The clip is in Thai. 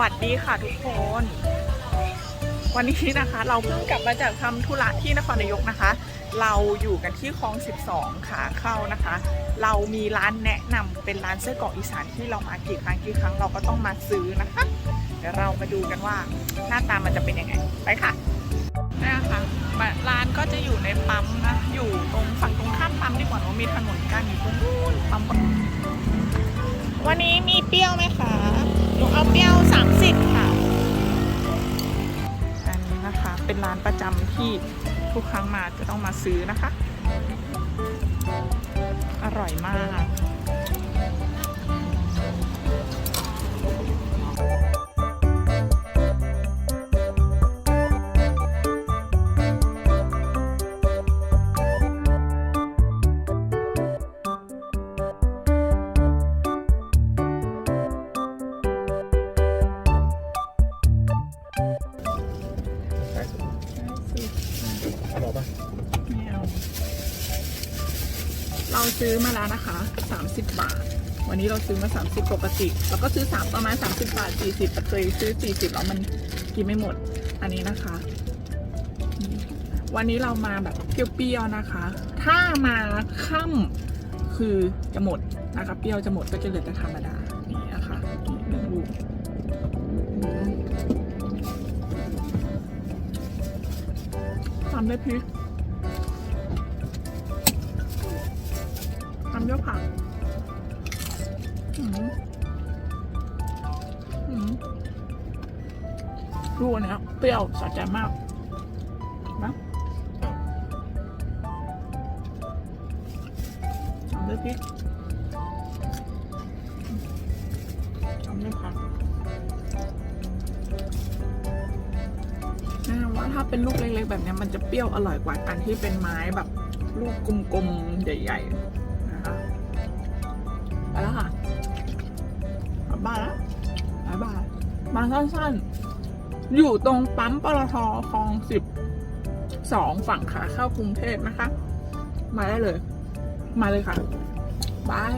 วัสดีค่ะทุกคน วันนี้นะคะ เราเพิ่งกลับมาจากทำธุระที่นครนายกนะคะ เราอยู่กันที่คลอง 12 ขาเข้านะคะ เรามีร้านแนะนำเป็นร้านไส้กรอกอีสานที่เรามากี่ครั้งกี่ครั้งเราก็ต้องมาซื้อนะคะ เดี๋ยวเรามาดูกันว่าหน้าตามันจะเป็นยังไง ไปค่ะนี่นะคะร้านก็จะอยู่ในปั๊มนะ อยู่ตรงฝั่งตรงข้ามปั๊มดีกว่าเนอะมีถนนกั้นอยู่ตรงนู้นปั๊มวันนี้มีเปรี้ยวไหมคะหนู เปรี้ยว 30 ค่ะ อันนี้นะคะเป็นร้านประจำที่ทุกครั้งมาจะต้องมาซื้อนะคะ อร่อยมาก ใช่สุดเอาบอกป่ะไม่เอาเราซื้อมาแล้วนะคะ 30 บาท วันนี้เราซื้อมา 30 ปกติ แล้วก็ซื้อ 3 ประมาณ 30 บาท 40แต่เคยซื้อ 40 แล้วมันกินไม่หมด อันนี้นะคะ วันนี้เรามาแบบเปรี้ยวๆนะคะ ถ้ามาค่ำคือจะหมดนะคะ เปรี้ยวจะหมดก็จะเหลือแต่ธรรมดา นี่นะคะหนึ่งลูก อืมตามด้วยพริกทำด้วยผักอืมอืมดูอันเนี้ยเปรี้ยวสะใจมากนะทำด้วยพริกทำด้วยผัก ว่าถ้าเป็นลูกเล็กๆแบบนี้มันจะเปรี้ยวอร่อยกว่าอันที่เป็นไม้แบบลูกกลมๆ ใหญ่ๆ นะคะไปแล้วค่ะกลับบ้านแล้วบายบายมาสั้นๆ อยู่ตรงปั๊มปตทคลองสิบสองฝั่งขาเข้ากรุงเทพนะคะ มาได้เลย มาเลยค่ะบาย